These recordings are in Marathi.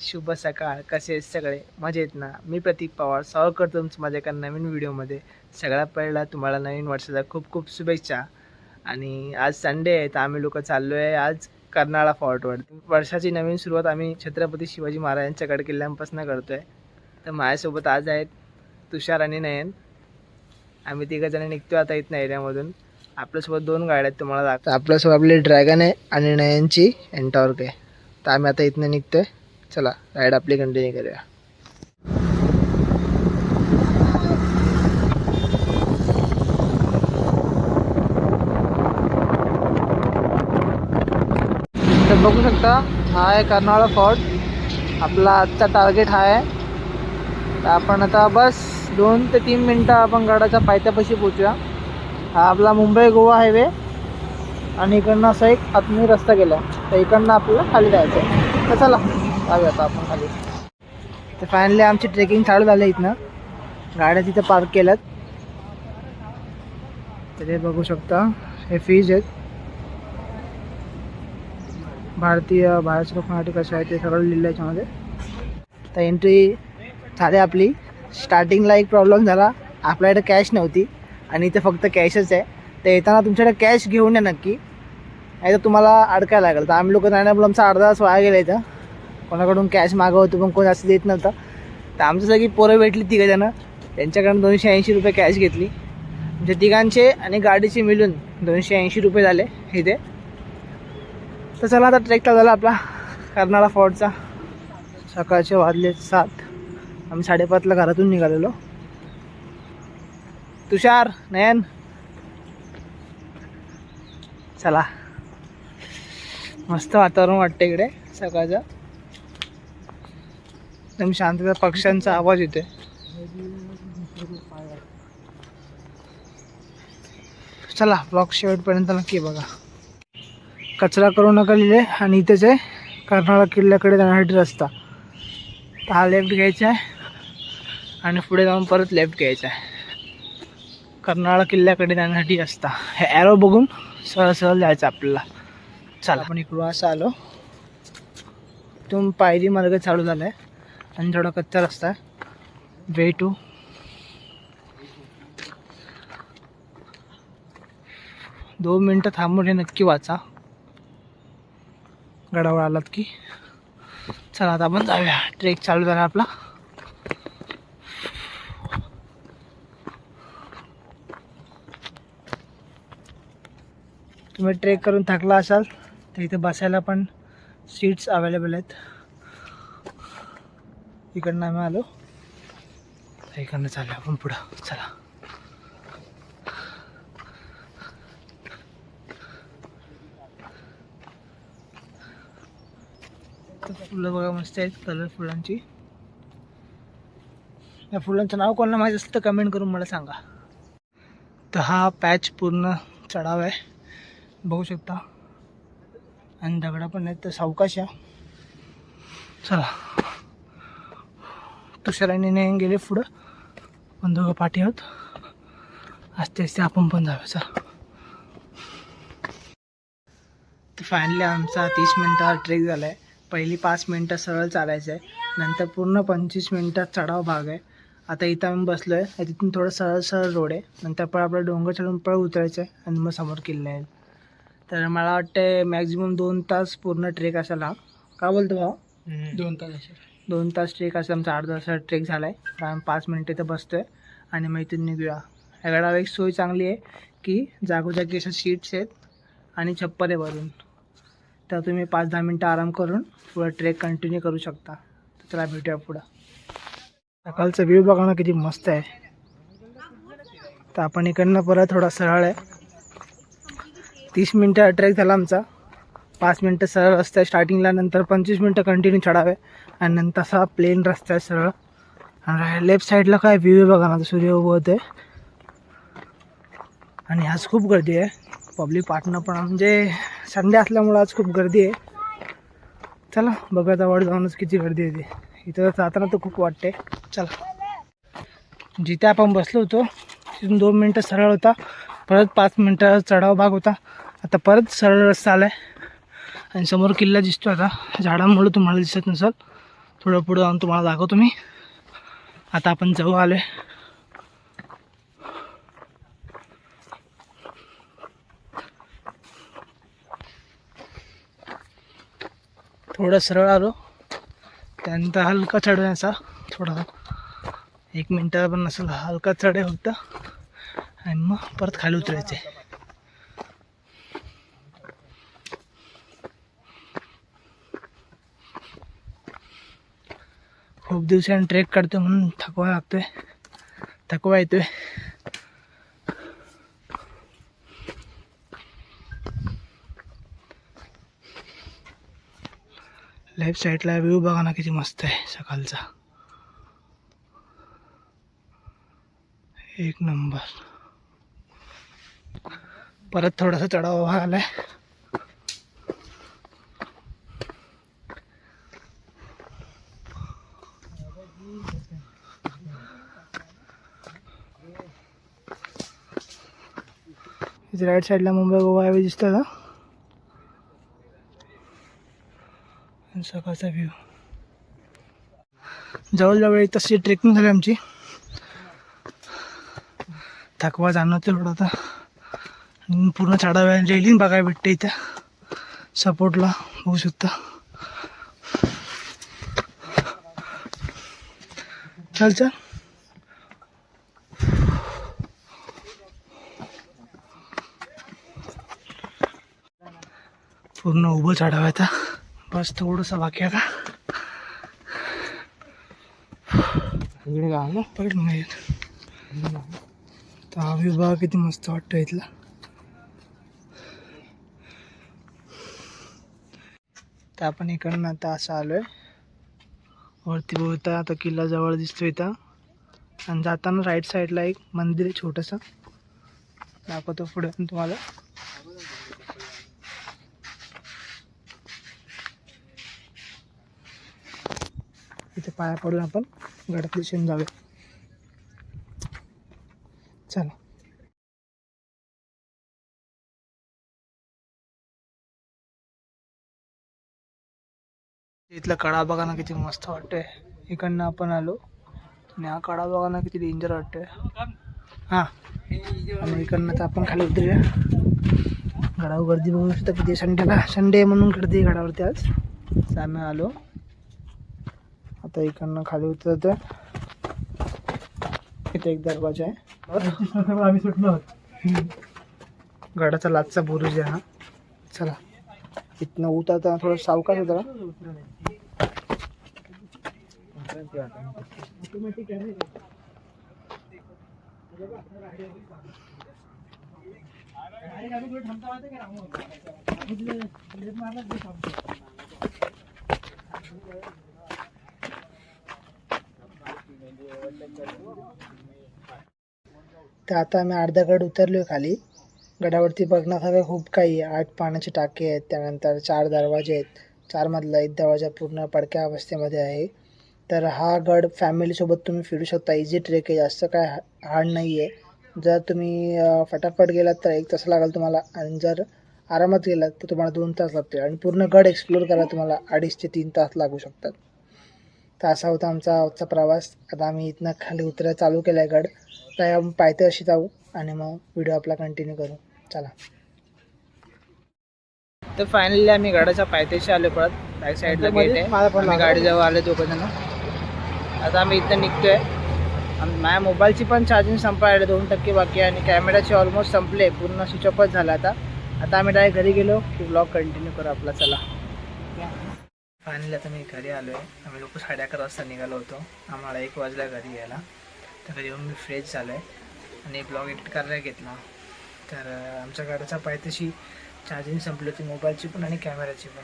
शुभ सकाळ. कसे सगळे? मजेत ना? मी प्रतीक पवार. स्वागत करतो तुमचं माझ्या एका नवीन व्हिडिओमध्ये. सगळ्यात पहिला तुम्हाला नवीन वर्षाचा खूप खूप शुभेच्छा. आणि आज संडे आहे तर आम्ही लोक चाललो आहे आज कर्नाळा फॉर्टवर वर्षाची नवीन सुरुवात आम्ही छत्रपती शिवाजी महाराजांच्या गड किल्ल्यांपासून करतो आहे तर माझ्यासोबत आज आहेत तुषार आणि नयन. आम्ही तिघंजण निघतो आता इथनं एरियामधून आपल्यासोबत दोन गाड्या आहेत तुम्हाला आपल्यासोबत आपली ड्रॅगन आहे आणि नयनची एन्टॉर्क आहे. तर आम्ही आता इथनं निघतो आहे चला राईड आपली कंटिन्यू करूया. तर बघू शकता हा आहे कर्नाळा फोर्ट आपला आजचा टार्गेट हा आहे. तर आपण आता बस दोन ते तीन मिनटं आपण गडाच्या पायथ्यापाशी पोचूया हा आपला मुंबई गोवा हायवे आणि इकडनं असा एक आत्मी रस्ता गेला तर इकडनं आपल्याला खाली जायचं आहे तर चला. जाऊया आता आपण खाली. तर फायनली आमची ट्रेकिंग चालू झालं इथनं. गाड्या तिथं पार्क केल्यात. तर हे बघू शकता हे फीज आहेत. भारतीय भारत लोकनाट्य कसं आहे ते सगळं लिहिलं याच्यामध्ये. तर एंट्री झाली आपली. स्टार्टिंगला एक प्रॉब्लेम झाला. आपल्याकडे कॅश नव्हती आणि इथे फक्त कॅशच आहे. तर येताना तुमच्याकडे कॅश घेऊन या नक्की. नाही तर तुम्हाला अडकायला लागेल. तर आम्ही लोक नाही आमचा अर्धा तास वाया गेला इथं. कोणाकडून कॅश मागवतो पण कोण असं देत नव्हतं. तर आमचं सगळी पोरं भेटली तिघं जणं. त्यांच्याकडून दोनशे ऐंशी रुपये कॅश घेतली. म्हणजे तिघांचे आणि गाडीचे मिळून दोनशे ऐंशी रुपये झाले इथे. तर चला आता ट्रेक चालू झाला आपला कर्नाळा फोर्टचा सकाळचे वाजले सात. आम्ही साडेपाचला घरातून निघालेलो. तुषार नयन. चला. मस्त वातावरण वाटतं इकडे सकाळचं. एकदम शांतता पक्ष्यांचा आवाज येतोय. चला ब्लॉक शेवटपर्यंत नक्की बघा. कचरा करू नका लिहिले. आणि इथेच आहे कर्नाळा किल्ल्याकडे जाण्यासाठी रस्ता. तर हा लेफ्ट घ्यायचा आहे. आणि पुढे जाऊन परत लेफ्ट घ्यायचा आहे. कर्नाळा किल्ल्याकडे जाण्यासाठी रस्ता. हे ॲरो बघून सहज सहज जायचं आपल्याला. चला. आपण इकडून असं आलो. तुम पायरी मार्ग चालू झाला आहे आणि थोडा कच्चा रस्ता आहे. वे टू दोन मिनटं थांबून हे नक्की वाचा. गडावर आलात की. चला आता आपण जाऊया. ट्रेक चालू झाला आपला. तुम्ही ट्रेक करून थकला असाल तर इथे बसायला पण सीट्स अवेलेबल आहेत. इकडनं आम्ही आलो. इकडनं चाललो आपण पुढं. चला. तर फुलं बघा मस्त आहेत कलर फुलांची. या फुलांचं नाव कोणाला माहीत असेल तर कमेंट करून मला सांगा. तर हा पॅच पूर्ण चढाव आहे. बघू शकता. आणि दगडा पण आहेत तर सावकाश या. चला. तुषाराने नाही गेले पुढं. पण दोघं पाठी आहोत. आस्ते आस्ते आपण पण जाऊया. चला. तर फायनली आमचा तीस मिनटा ट्रेक झाला आहे पहिली पाच मिनटं सरळ चालायचं आहे नंतर पूर्ण पंचवीस मिनटात चढाव भाग आहे. आता इथं आम्ही बसलो आहे तिथून थोडं सरळ सरळ रोड आहे. नंतर पण आपलं डोंगर चढून पळ उतरायचं आहे आणि मग समोर किल्ले आहेत. तर मला वाटतं मॅक्झिमम दोन तास पूर्ण ट्रेक असेल हा का बोलतो भाऊ? दोन तास असेल दोन तास ट्रेक असेल आमचा अर्धा तास ट्रेक झाला आहे आम्ही पाच मिनटं इथं बसतो आहे आणि मग इथून निघूया. या गडावर एक सोय चांगली आहे की जागोजागी अशा सीट्स आहेत आणि छप्पर आहे वरून. तर तुम्ही पाच दहा मिनटं आराम करून पुढं ट्रेक कंटिन्यू करू शकता. तर चला भेटूया पुढं. सकाळचा व्ह्यू बघा ना किती मस्त आहे. तर आपण इकडनं परत थोडा सरळ आहे. तीस मिनटं ट्रेक झाला आमचा. पाच मिनटं सरळ असतं आहे. स्टार्टिंगला नंतर पंचवीस मिनटं कंटिन्यू चढावे. आणि नंतर असा प्लेन रस्ता आहे सरळ. आणि लेफ्ट साईडला काय व्ह्यू आहे बघा माझा सूर्य उभं आहे आणि आज खूप गर्दी आहे. पब्लिक पार्टनं पण म्हणजे संडे असल्यामुळं आज खूप गर्दी आहे. चला बघत आवड जाऊनच किती गर्दी आहे ती. इथं जाताना तर खूप वाटते चला. जिथे आपण बसलो होतो तिथून दोन मिनटं सरळ होता. परत पाच मिनटं चढाव भाग होता. आता परत सरळ रस्ता आला आहे आणि समोर किल्ला दिसतो आता. झाडांमुळं तुम्हाला दिसत नसेल. पुढं पुढं जाऊन तुम्हाला दाखवतो मी. आता आपण जवळ आलोय. थोडं सरळ आलो. त्यानंतर हलका चढण्याचा थोडा. एक मिनटं पण नसेल हलका चढ आहे फक्त. आणि मग परत खाली उतरायचे खूप दिवसांनी ट्रेक काढतोय म्हणून थकवा लागतोय. थकवा येतोय. लेफ्ट साईडला व्ह्यू बघा ना किती मस्त आहे सकाळचा. एक नंबर परत थोडासा चढावा आलाय इथे राईट साईडला मुंबई गोवा हायवे दिसतो का सकाळचा व्ह्यू जवळजवळ एक तशी ट्रेकिंग झाली आमची. थकवा जाणवते थोडं आता. आणि पूर्ण चढाव्या रेलिंग बघायला भेटते इथं. सपोर्टला होऊ शकता. चल चल. पूर्ण उभं चढावं आता. बस थोडंसं बाकी आहे का इकडे तर हा बघा किती मस्त वाटतं इथला. तर आपण इकडनं आता असं आलोय. वरती बघता आता किल्ला जवळ दिसतो इथं. आणि जाताना राईट साईडला एक मंदिर आहे छोटंसं. दाखवतो पुढे तुम्हाला. इथे पाया पडून आपण गडात दिशेने जाऊया. चला. इथला कडा बघा ना किती मस्त वाटतोय. इकडनं आपण आलो आणि हा कडा बघा ना किती डेंजर वाटतोय. हा. आणि इकडनं तर आपण खाली उतरूया. गडावर गर्दी बघू शकता किती. संडेला संडे म्हणून गर्दी गडावरती आज. आम्ही आलो. आता इकडनं खाली उतरतोय. इथे एक दरवाजा आहे. आम्ही सुटलो. गडाचा लाचचा बुरुज आहे हा. चला. इथनं उतरताना थोडं सावकाश होता तर आता आम्ही अर्धा गड उतरलो खाली. गडावरती बघण्यासारखं खूप काही आहे. आठ पाण्याचे टाके आहेत. त्यानंतर चार दरवाजे आहेत. चारमधला एक दरवाजा पूर्ण पडक्या अवस्थेमध्ये आहे. तर हा गड फॅमिलीसोबत तुम्ही फिरू शकता. इझी ट्रेक आहे. जास्त काय हार्ड नाही आहे जर तुम्ही फटाफट गेलात तर एक तास लागेल तुम्हाला. आणि जर आरामात गेलात तर तुम्हाला दोन तास लागतील. आणि पूर्ण गड एक्सप्लोर करायला तुम्हाला अडीच ते तीन तास लागू शकतात. तर असा होता आमचा आजचा प्रवास. आता आम्ही इथनं खाली उतरायला चालू केला आहे गड तर आपण अशी जाऊ आणि मग व्हिडिओ आपला कंटिन्यू करू. चला. तर फायनली आम्ही गडाच्या पायथ्याशी आलो परत. बॅक साईडला गेट आहे. आम्ही गाडीजवळ आलो दोघं जण आता आम्ही इथं निघतोय. आम- माझ्या मोबाईलची पण चार्जिंग संपायला दोन टक्के बाकी आहे आणि कॅमेराचे ऑलमोस्ट संपले. पूर्ण स्विच ऑफच झाला आता. आता आम्ही डायरेक्ट घरी गेलो की ब्लॉग कंटिन्यू करू आपला. चला. फायनली आता मी घरी आलो आहे आम्ही लोक साडे अकरा वाजता निघालो होतो. आम्हाला एक वाजला घरी यायला. तर घरी येऊन मी फ्रेश झालो आहे आणि ब्लॉग एडिट करायला घेतला. तर आमच्या घराचा पायथ्याशी चार्जिंग संपली होती मोबाईलची पण आणि कॅमेऱ्याची पण.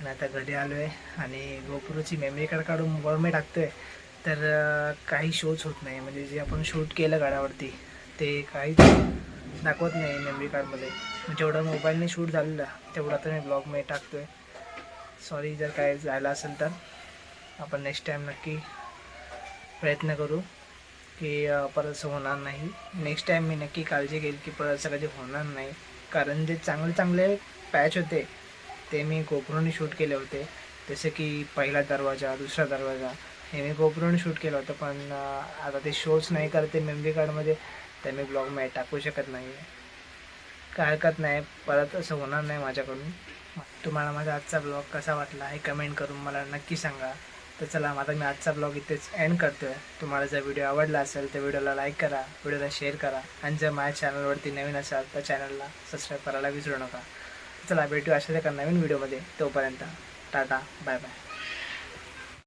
आणि आता घरी आलो आहे आणि गोपुरची मेमरी कार्ड काढून मोबाईलमध्ये टाकतो आहे तर काही शोच होत नाही. म्हणजे जे आपण शूट केलं गाड्यावरती ते काहीच दाखवत नाही मेमरी कार्डमध्ये जेवढं मोबाईलने शूट झालेलं तेवढं आता मी ब्लॉगमध्ये टाकतो आहे सॉरी जर काय झालं असेल तर. आपण नेक्स्ट टाईम नक्की प्रयत्न करू की परत असं होणार नाही. नेक्स्ट टाईम मी नक्की काळजी घेईल की परत असं कधी होणार नाही. कारण जे चांगले चांगले पॅच होते ते मी गोपरून शूट केले होते. जसे की पहिला दरवाजा दुसरा दरवाजा हे मी गोपरून शूट केलं होतं. पण आता ते शोज नाही करते मेमरी कार्डमध्ये तर मी ब्लॉगमध्ये टाकू शकत नाही काय हरकत नाही परत असं होणार नाही माझ्याकडून. तुम्हाला माझा आजचा ब्लॉग कसा वाटला हे कमेंट करून मला नक्की सांगा. तर चला आता मी आजचा ब्लॉग इथेच एंड करतो आहे तुम्हाला जर व्हिडिओ आवडला असेल तर व्हिडिओला लाईक करा व्हिडिओला शेअर करा. आणि जर माझ्या चॅनलवरती नवीन असाल तर चॅनलला सबस्क्राईब करायला विसरू नका. चला भेटू अशा एका नवीन व्हिडिओमध्ये तोपर्यंत टाटा बाय बाय